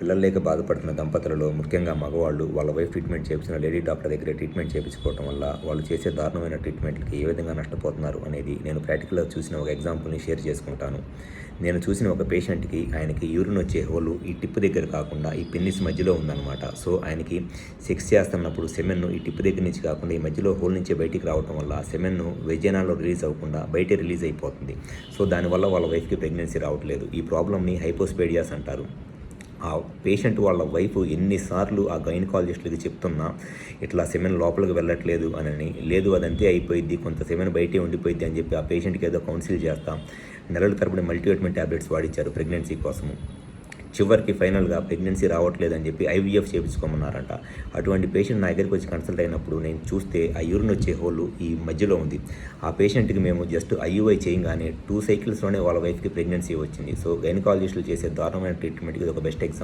పిల్లలు లేక బాధపడుతున్న దంపతులలో ముఖ్యంగా మగవాళ్ళు వాళ్ళ వైఫ్ ట్రీట్మెంట్ చేయించిన లేడీ డాక్టర్ దగ్గర ట్రీట్మెంట్ చేయించుకోవడం వల్ల వాళ్ళు చేసే దారుణమైన ట్రీట్మెంట్కి ఏ విధంగా నష్టపోతున్నారు అనేది నేను ప్రాక్టికల్గా చూసిన ఒక ఎగ్జాంపుల్ని షేర్ చేసుకుంటాను. నేను చూసిన ఒక పేషెంట్కి ఆయనకి యూరిన్ వచ్చే హోలు ఈ టిప్ దగ్గర కాకుండా ఈ పెన్నిస్ మధ్యలో ఉందన్నమాట. సో ఆయనకి సెక్స్ చేస్తున్నప్పుడు సెమెన్ను ఈ టిప్ దగ్గర నుంచి కాకుండా ఈ మధ్యలో హోల్ నుంచి బయటికి రావడం వల్ల సెమెన్ను వెజనాల్లో రిలీజ్ అవ్వకుండా బయట రిలీజ్ అయిపోతుంది. సో దానివల్ల వాళ్ళ వైఫ్కి ప్రెగ్నెన్సీ రావట్లేదు. ఈ ప్రాబ్లమ్ని హైపోస్పేడియాస్ అంటారు. ఆ పేషెంట్ వాళ్ళ వైఫ్ ఎన్నిసార్లు ఆ గైనకాలజిస్టులకి చెప్తున్నా ఇట్లా సెమెన్ లోపలికి వెళ్ళట్లేదు అని లేదు అదంతే అయిపోయింది కొంత సెమెన్ బయటే ఉండిపోయింది అని చెప్పి ఆ పేషెంట్కి ఏదో కౌన్సిల్ చేస్తాం. నెలల తరపున మల్టీవిటమిన్ ట్యాబ్లెట్స్ వాడించారు ప్రెగ్నెన్సీ కోసము. చివరికి ఫైనల్గా ప్రెగ్నెన్సీ రావట్లేదని చెప్పి ఐవీఎఫ్ చేయించుకోమన్నారంట అటువంటి పేషెంట్ నా దగ్గరికి వచ్చి కన్సల్ట్ అయినప్పుడు నేను చూస్తే ఆ యూరిన్ వచ్చే హోల్ ఈ మధ్యలో ఉంది. ఆ పేషెంట్కి మేము జస్ట్ ఐయుఐ చేయగానే టూ సైకిల్స్లోనే వాళ్ళ వైఫ్కి ప్రెగ్నెన్సీ వచ్చింది. సో గైనకాలజిస్టులు చేసే దారుణమైన ట్రీట్మెంట్కి ఇది ఒక బెస్ట్ ఎగ్జాంపుల్